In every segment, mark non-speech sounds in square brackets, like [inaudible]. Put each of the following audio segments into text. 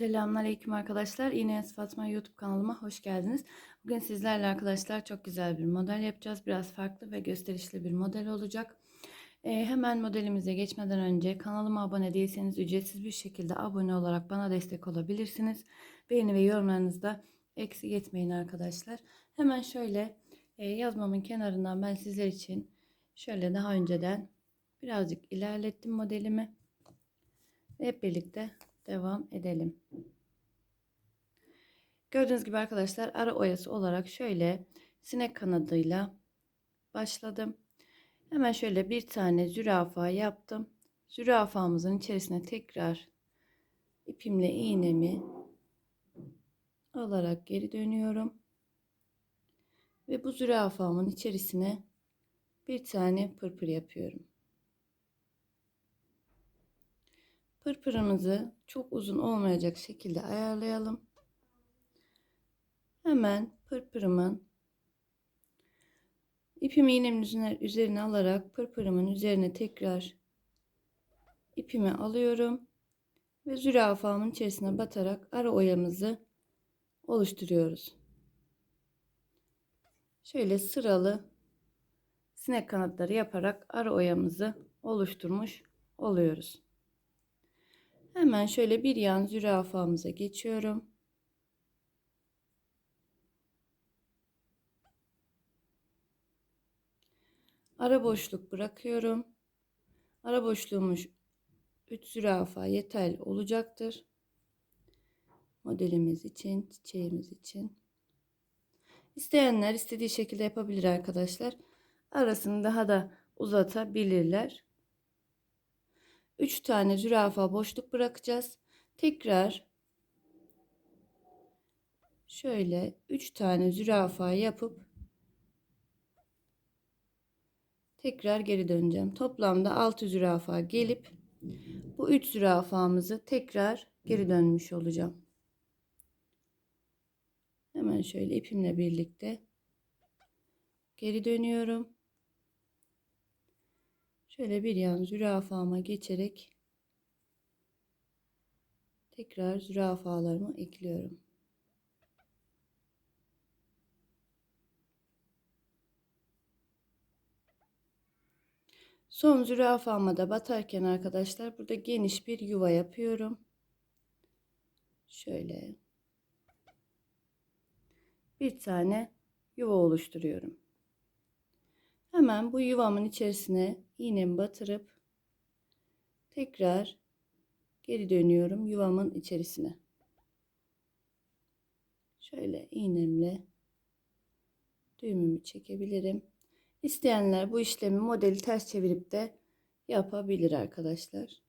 Selamünaleyküm arkadaşlar. İğneyaz Fatma YouTube kanalıma hoş geldiniz. Bugün sizlerle arkadaşlar çok güzel bir model yapacağız. Biraz farklı ve gösterişli bir model olacak. Ee, hemen modelimize geçmeden önce kanalıma abone değilseniz ücretsiz bir şekilde abone olarak bana destek olabilirsiniz. Beğeni ve yorumlarınızda eksik etmeyin arkadaşlar. Hemen şöyle e, yazmamın kenarından ben sizler için şöyle daha önceden birazcık ilerlettim modelimi. Hep birlikte devam edelim. Gördüğünüz gibi arkadaşlar ara oyası olarak şöyle sinek kanadıyla başladım. Hemen şöyle bir tane zürafa yaptım. Zürafamızın içerisine tekrar ipimle iğnemi alarak geri dönüyorum. Ve bu zürafamın içerisine bir tane pırpır yapıyorum. Pırpırımızı çok uzun olmayacak şekilde ayarlayalım. Hemen pırpırımın ipimi iğnemin üzerine alarak pırpırımın üzerine tekrar ipimi alıyorum ve zürafamın içerisine batarak ara oyamızı oluşturuyoruz. Şöyle sıralı sinek kanatları yaparak ara oyamızı oluşturmuş oluyoruz. Hemen şöyle bir yan zürafamıza geçiyorum. Ara boşluk bırakıyorum. Ara boşluğumuz 3 zürafa yeterli olacaktır. Modelimiz için, çiçeğimiz için. İsteyenler istediği şekilde yapabilir arkadaşlar. Arasını daha da uzatabilirler. 3 tane zürafa boşluk bırakacağız. Tekrar şöyle 3 tane zürafa yapıp tekrar geri döneceğim. Toplamda 6 zürafa gelip bu 3 zürafamızı tekrar geri dönmüş olacağım. Hemen şöyle ipimle birlikte geri dönüyorum. Şöyle bir yan zürafama geçerek tekrar zürafalarımı ekliyorum. Son zürafama da batarken arkadaşlar burada geniş bir yuva yapıyorum. Şöyle bir tane yuva oluşturuyorum. Hemen bu yuvamın içerisine iğnemi batırıp tekrar geri dönüyorum yuvamın içerisine. Şöyle iğnemle düğümümü çekebilirim. İsteyenler bu işlemi modeli ters çevirip de yapabilir arkadaşlar.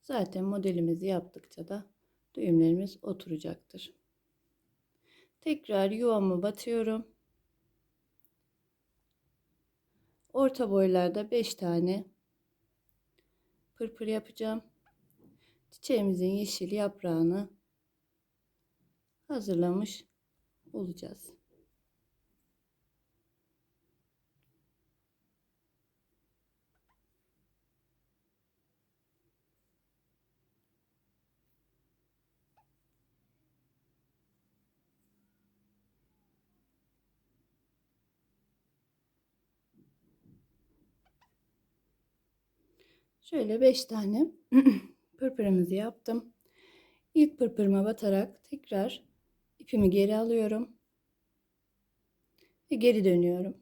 Zaten modelimizi yaptıkça da düğümlerimiz oturacaktır. Tekrar yuvamı batıyorum. Orta boylarda 5 tane pırpır yapacağım. Çiçeğimizin yeşil yaprağını hazırlamış olacağız. Şöyle 5 tane [clears throat] pırpırımızı yaptım. İlk pırpırıma batarak tekrar ipimi geri alıyorum. Ve geri dönüyorum.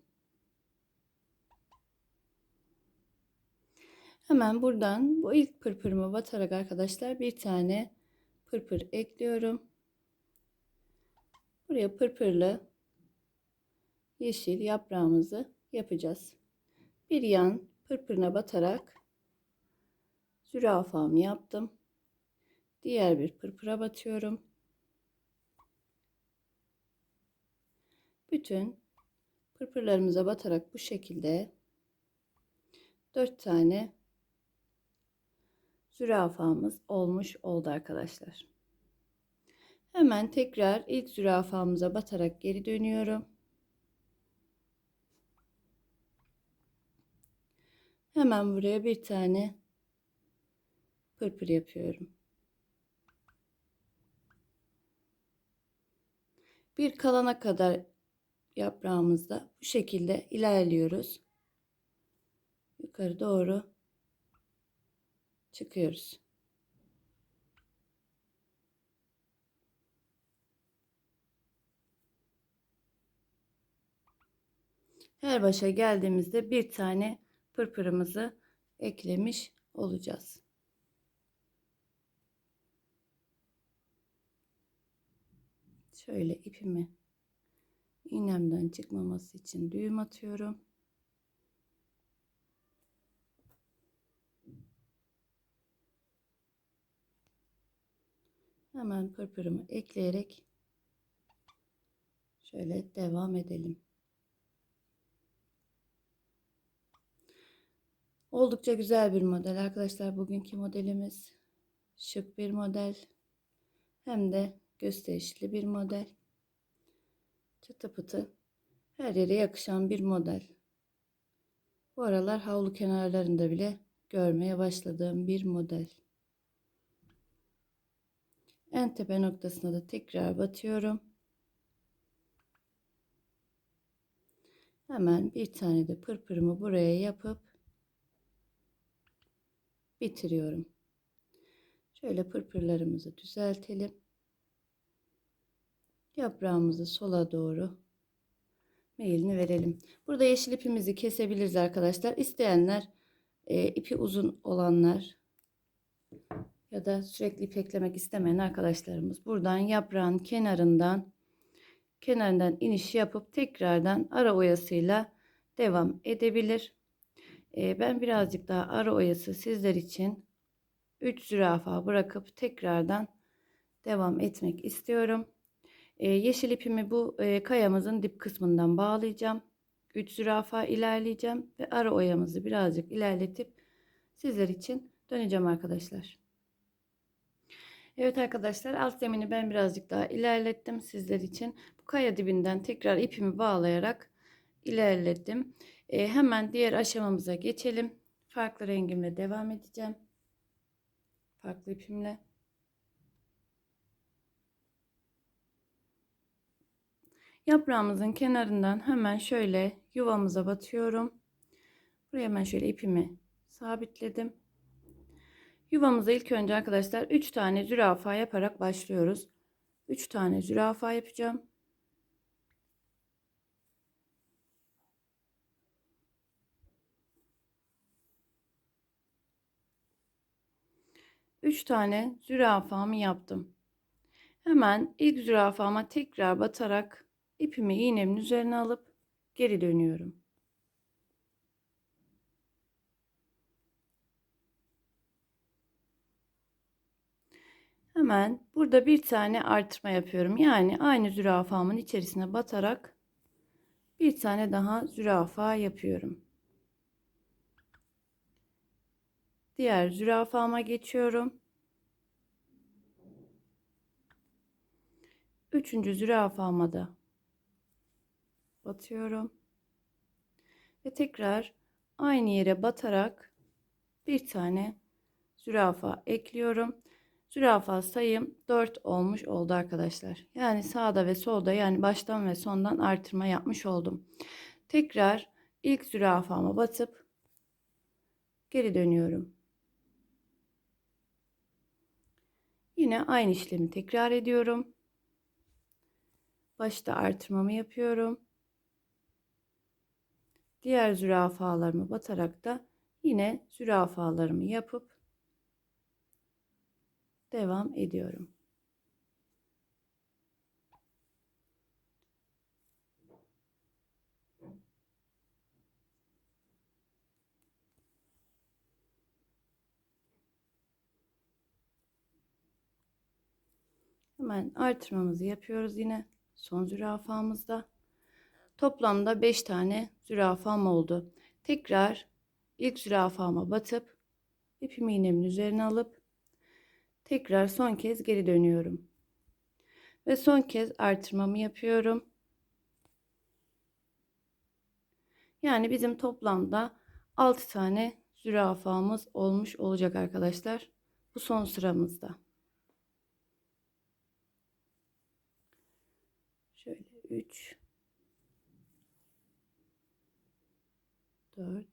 Hemen buradan bu ilk pırpırıma batarak arkadaşlar bir tane pırpır ekliyorum. Buraya pırpırlı yeşil yaprağımızı yapacağız. Bir yan pırpırına batarak zürafamı yaptım. Diğer bir pırpıra batıyorum. Bütün pırpırlarımıza batarak bu şekilde 4 tane zürafamız olmuş oldu arkadaşlar. Hemen tekrar ilk zürafamıza batarak geri dönüyorum. Hemen buraya bir tane pırpır yapıyorum. Bir kalana kadar yaprağımızda bu şekilde ilerliyoruz. Yukarı doğru çıkıyoruz. Her başa geldiğimizde bir tane pırpırımızı eklemiş olacağız. Şöyle ipimi iğnemden çıkmaması için düğüm atıyorum. Hemen pırpırımı ekleyerek şöyle devam edelim. Oldukça güzel bir model arkadaşlar. Bugünkü modelimiz şık bir model. Hem de gösterişli bir model. Çıtı pıtı her yere yakışan bir model. Bu aralar havlu kenarlarında bile görmeye başladığım bir model. En tepe noktasına da tekrar batıyorum. Hemen bir tane de pırpırımı buraya yapıp bitiriyorum. Şöyle pırpırlarımızı düzeltelim. Yaprağımızı sola doğru meyilini verelim. Burada yeşil ipimizi kesebiliriz arkadaşlar. İsteyenler e, ipi uzun olanlar ya da sürekli ip eklemek istemeyen arkadaşlarımız buradan yaprağın kenarından kenarından iniş yapıp tekrardan ara oyasıyla devam edebilir. E, ben birazcık daha ara oyası sizler için 3 zürafa bırakıp tekrardan devam etmek istiyorum. E, yeşil ipimi bu e, kayamızın dip kısmından bağlayacağım. 3 zürafa ilerleyeceğim ve ara oyamızı birazcık ilerletip sizler için döneceğim arkadaşlar. Evet arkadaşlar alt zemini ben birazcık daha ilerlettim sizler için. Bu kaya dibinden tekrar ipimi bağlayarak ilerledim. E, hemen diğer aşamamıza geçelim. Farklı rengimle devam edeceğim. Farklı ipimle. Yaprağımızın kenarından hemen şöyle yuvamıza batıyorum. Buraya hemen şöyle ipimi sabitledim. Yuvamıza ilk önce arkadaşlar 3 tane zürafa yaparak başlıyoruz. 3 tane zürafa yapacağım. 3 tane zürafamı yaptım. Hemen ilk zürafama tekrar batarak ipimi iğnemin üzerine alıp geri dönüyorum. Hemen burada bir tane artırma yapıyorum. Yani aynı zürafamın içerisine batarak bir tane daha zürafa yapıyorum. Diğer zürafama geçiyorum. Üçüncü zürafama da batıyorum. Ve tekrar aynı yere batarak bir tane zürafa ekliyorum. Zürafa sayım 4 olmuş oldu arkadaşlar. Yani sağda ve solda yani baştan ve sondan artırma yapmış oldum. Tekrar ilk zürafama batıp geri dönüyorum. Yine aynı işlemi tekrar ediyorum. Başta artırmamı yapıyorum. Diğer zürafalarımı batarak da yine zürafalarımı yapıp devam ediyorum. Hemen artırmamızı yapıyoruz yine son zürafamızda. Toplamda 5 tane zürafam oldu. Tekrar ilk zürafama batıp ipimi iğnemin üzerine alıp tekrar son kez geri dönüyorum. Ve son kez artırmamı yapıyorum. Yani bizim toplamda 6 tane zürafamız olmuş olacak arkadaşlar. Bu son sıramızda. Şöyle 3 4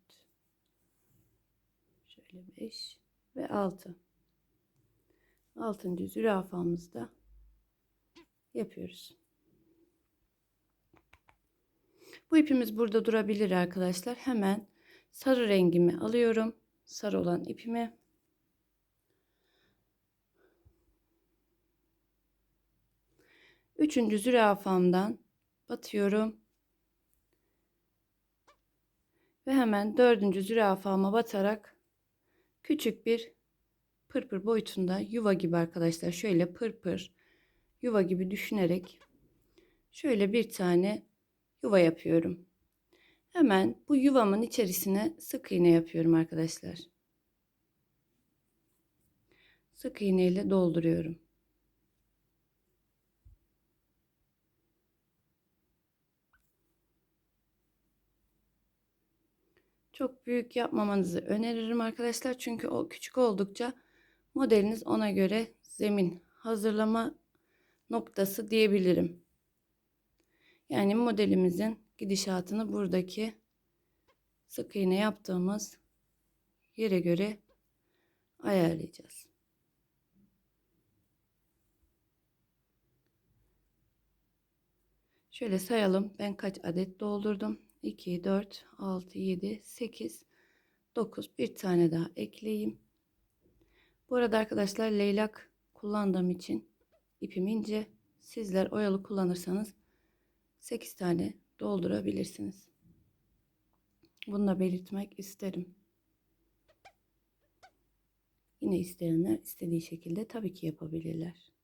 şöyle 5 ve 6 altıncı zürafamızda yapıyoruz. Bu ipimiz burada durabilir arkadaşlar. Hemen sarı rengimi alıyorum. Sarı olan ipimi Üçüncü zürafamdan batıyorum. Ve hemen dördüncü zürafama batarak küçük bir pırpır boyutunda yuva gibi arkadaşlar. Şöyle pırpır yuva gibi düşünerek şöyle bir tane yuva yapıyorum. Hemen bu yuvamın içerisine sık iğne yapıyorum arkadaşlar. Sık iğne ile dolduruyorum. Çok büyük yapmamanızı öneririm arkadaşlar. Çünkü o küçük oldukça modeliniz ona göre zemin hazırlama noktası diyebilirim. Yani modelimizin gidişatını buradaki sık iğne yaptığımız yere göre ayarlayacağız. Şöyle sayalım. Ben kaç adet doldurdum? 2, 4, 6, 7, 8, 9. Bir tane daha ekleyeyim. Bu arada arkadaşlar leylak kullandığım için ipim ince. Sizler oyalı kullanırsanız 8 tane doldurabilirsiniz. Bunu da belirtmek isterim. Yine isteyenler istediği şekilde tabii ki yapabilirler.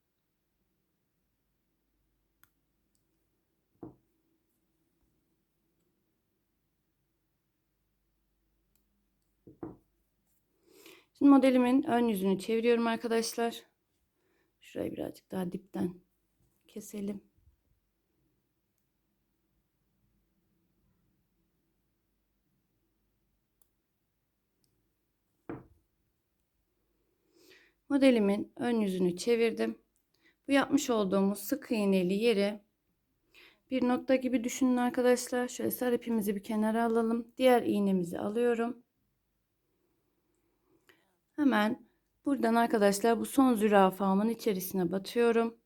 Şimdi modelimin ön yüzünü çeviriyorum arkadaşlar. Şurayı birazcık daha dipten keselim. Modelimin ön yüzünü çevirdim. Bu yapmış olduğumuz sık iğneli yere bir nokta gibi düşünün arkadaşlar. Şöyle sarı ipimizi bir kenara alalım. Diğer iğnemizi alıyorum. Hemen buradan arkadaşlar bu son zürafamın içerisine batıyorum.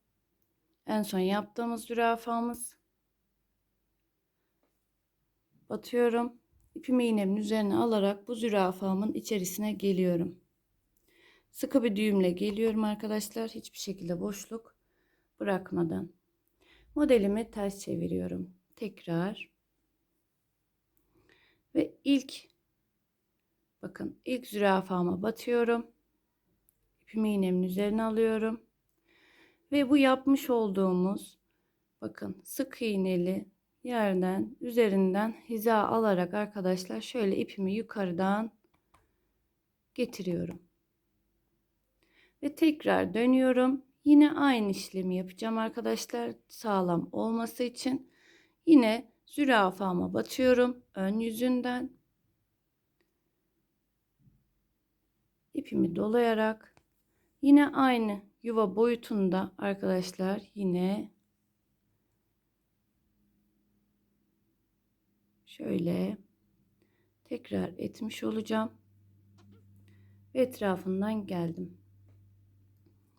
En son yaptığımız zürafamız. Batıyorum. İpimi iğnemin üzerine alarak bu zürafamın içerisine geliyorum. Sıkı bir düğümle geliyorum arkadaşlar. Hiçbir şekilde boşluk bırakmadan. Modelimi ters çeviriyorum. Tekrar. Ve ilk bakın ilk zürafama batıyorum. İpimi iğnemin üzerine alıyorum. Ve bu yapmış olduğumuz bakın sık iğneli yerden üzerinden hiza alarak arkadaşlar şöyle ipimi yukarıdan getiriyorum. Ve tekrar dönüyorum. Yine aynı işlemi yapacağım arkadaşlar. Sağlam olması için. Yine zürafama batıyorum. Ön yüzünden. İpimi dolayarak yine aynı yuva boyutunda arkadaşlar yine şöyle tekrar etmiş olacağım. Ve etrafından geldim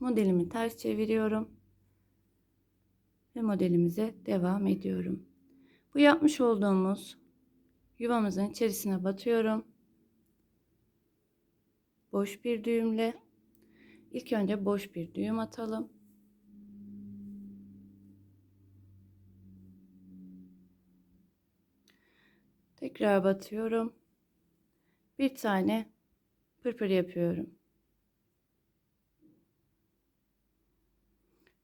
modelimi ters çeviriyorum ve modelimize devam ediyorum. Bu yapmış olduğumuz yuvamızın içerisine batıyorum. Boş bir düğümle ilk önce boş bir düğüm atalım. Tekrar batıyorum. Bir tane pırpır yapıyorum.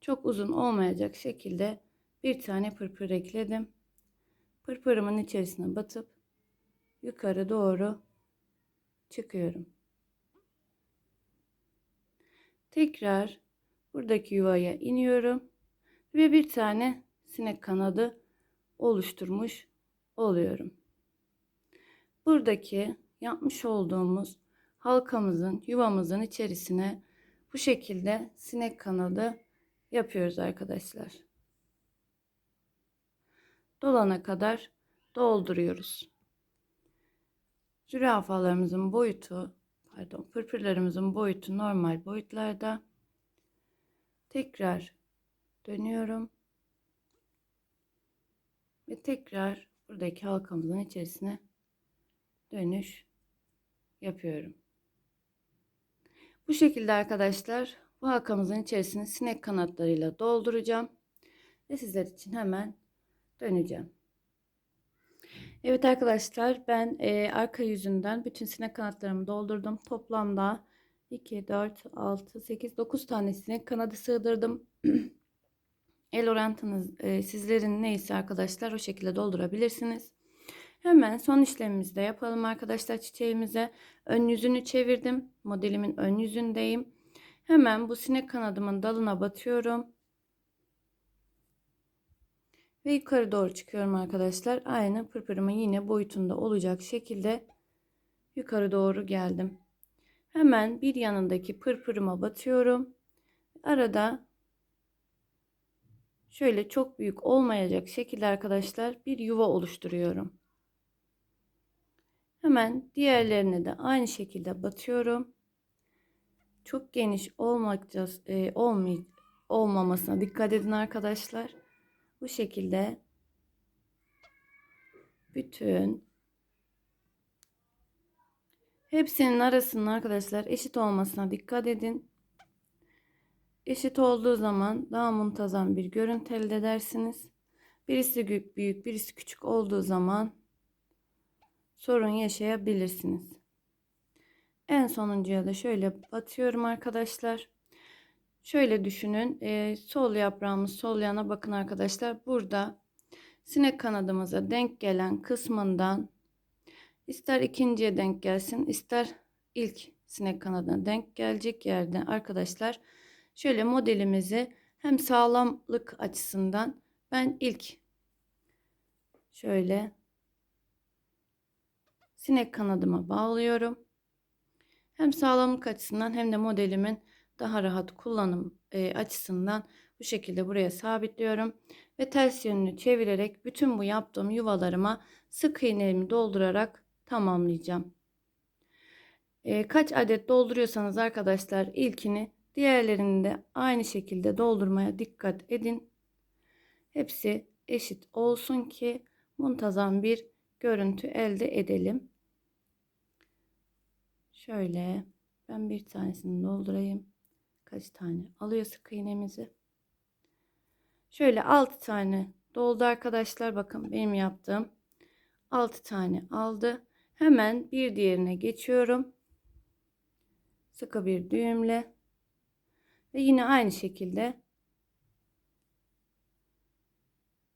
çok uzun olmayacak şekilde bir tane pırpır ekledim. Pırpırımın içerisine batıp yukarı doğru çıkıyorum. Tekrar buradaki yuvaya iniyorum ve bir tane sinek kanadı oluşturmuş oluyorum. Buradaki yapmış olduğumuz halkamızın yuvamızın içerisine Bu şekilde sinek kanadı yapıyoruz arkadaşlar. Dolana kadar dolduruyoruz. Zürafalarımızın boyutu, pardon, pırpırlarımızın boyutu normal boyutlarda. Tekrar dönüyorum. Ve tekrar buradaki halkamızın içerisine dönüş yapıyorum. Bu şekilde arkadaşlar bu halkamızın içerisini sinek kanatlarıyla dolduracağım. Ve sizler için hemen döneceğim. Evet arkadaşlar ben e, arka yüzünden bütün sinek kanatlarımı doldurdum. Toplamda 2, 4, 6, 8, 9 tane sinek kanadı sığdırdım. [clears throat] El orantınız e, sizlerin neyse arkadaşlar o şekilde doldurabilirsiniz. Hemen son işlemimizi de yapalım arkadaşlar çiçeğimize. Ön yüzünü çevirdim. Modelimin ön yüzündeyim. Hemen bu sinek kanadımın dalına batıyorum. Ve yukarı doğru çıkıyorum arkadaşlar. Aynı pırpırımın yine boyutunda olacak şekilde yukarı doğru geldim. Hemen bir yanındaki pırpırıma batıyorum. Arada şöyle çok büyük olmayacak şekilde arkadaşlar bir yuva oluşturuyorum. Hemen diğerlerine de aynı şekilde batıyorum. Çok geniş olmayacağız, e, olmay olmamasına dikkat edin arkadaşlar. Bu şekilde bütün hepsinin arasının arkadaşlar eşit olmasına dikkat edin. Eşit olduğu zaman daha muntazam bir görüntü elde edersiniz. Birisi büyük, birisi küçük olduğu zaman sorun yaşayabilirsiniz. En sonuncuya da şöyle batıyorum arkadaşlar. Şöyle düşünün. E, sol yaprağımız sol yana bakın arkadaşlar. Burada sinek kanadımıza denk gelen kısmından ister ikinciye denk gelsin ister ilk sinek kanadına denk gelecek yerde arkadaşlar şöyle modelimizi hem sağlamlık açısından ben ilk şöyle sinek kanadıma bağlıyorum. Hem sağlamlık açısından hem de modelimin daha rahat kullanım e, açısından bu şekilde buraya sabitliyorum. Ve ters yönünü çevirerek bütün bu yaptığım yuvalarıma sık iğnelerimi doldurarak tamamlayacağım. E, kaç adet dolduruyorsanız arkadaşlar ilkini diğerlerini de aynı şekilde doldurmaya dikkat edin. Hepsi eşit olsun ki muntazam bir görüntü elde edelim. Şöyle ben bir tanesini doldurayım. Kaç tane alıyor sık iğnemizi. Şöyle 6 tane doldu arkadaşlar. Bakın benim yaptığım 6 tane aldı. Hemen bir diğerine geçiyorum. Sıkı bir düğümle. Ve yine aynı şekilde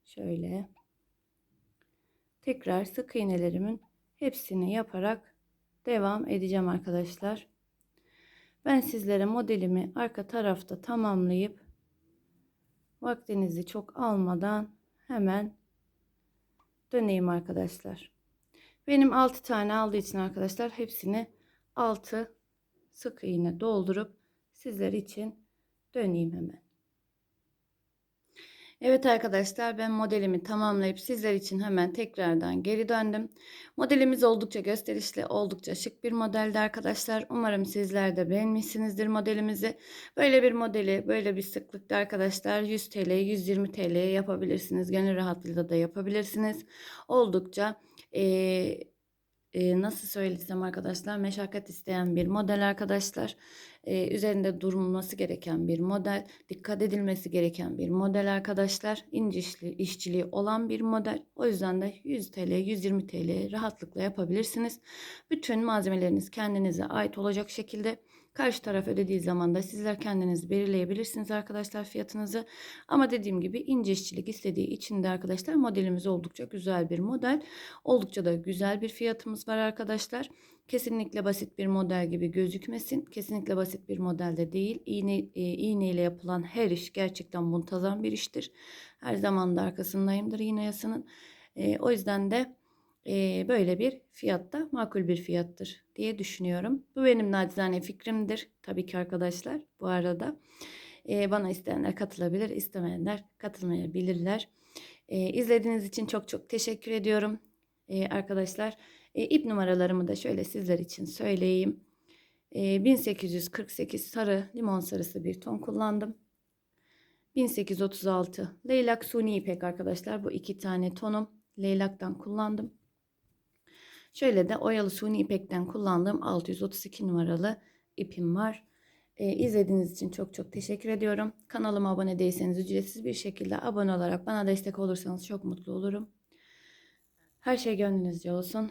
şöyle tekrar sık iğnelerimin hepsini yaparak devam edeceğim arkadaşlar. Ben sizlere modelimi arka tarafta tamamlayıp vaktinizi çok almadan hemen döneyim arkadaşlar. Benim 6 tane aldığı için arkadaşlar hepsini 6 sık iğne doldurup sizler için döneyim hemen. Evet arkadaşlar ben modelimi tamamlayıp sizler için hemen tekrardan geri döndüm. Modelimiz oldukça gösterişli, oldukça şık bir modeldi arkadaşlar. Umarım sizler de beğenmişsinizdir modelimizi. Böyle bir modeli, böyle bir sıklıkta arkadaşlar 100 TL, 120 TL yapabilirsiniz. Gönül rahatlığıyla da yapabilirsiniz. Oldukça ee, e, nasıl söylesem arkadaşlar meşakkat isteyen bir model arkadaşlar. E, üzerinde durulması gereken bir model. Dikkat edilmesi gereken bir model arkadaşlar. İnce işli, işçiliği olan bir model. O yüzden de 100 TL 120 TL rahatlıkla yapabilirsiniz. Bütün malzemeleriniz kendinize ait olacak şekilde Karşı taraf ödediği zaman da sizler kendiniz belirleyebilirsiniz arkadaşlar fiyatınızı. Ama dediğim gibi ince işçilik istediği için de arkadaşlar modelimiz oldukça güzel bir model. Oldukça da güzel bir fiyatımız var arkadaşlar. Kesinlikle basit bir model gibi gözükmesin. Kesinlikle basit bir modelde değil. İğne, e, iğne ile yapılan her iş gerçekten muntazam bir iştir. Her zaman da arkasındayımdır iğne yasının. E, o yüzden de e, böyle bir fiyatta makul bir fiyattır diye düşünüyorum. Bu benim nacizane fikrimdir. Tabii ki arkadaşlar bu arada. E, bana isteyenler katılabilir, istemeyenler katılmayabilirler. E, izlediğiniz için çok çok teşekkür ediyorum e, arkadaşlar. E, ip numaralarımı da şöyle sizler için söyleyeyim. E, 1848 sarı limon sarısı bir ton kullandım. 1836 leylak suni ipek arkadaşlar. Bu iki tane tonum leylaktan kullandım. Şöyle de oyalı suni ipekten kullandığım 632 numaralı ipim var. Ee, izlediğiniz için çok çok teşekkür ediyorum. Kanalıma abone değilseniz ücretsiz bir şekilde abone olarak bana destek olursanız çok mutlu olurum. Her şey gönlünüzce olsun.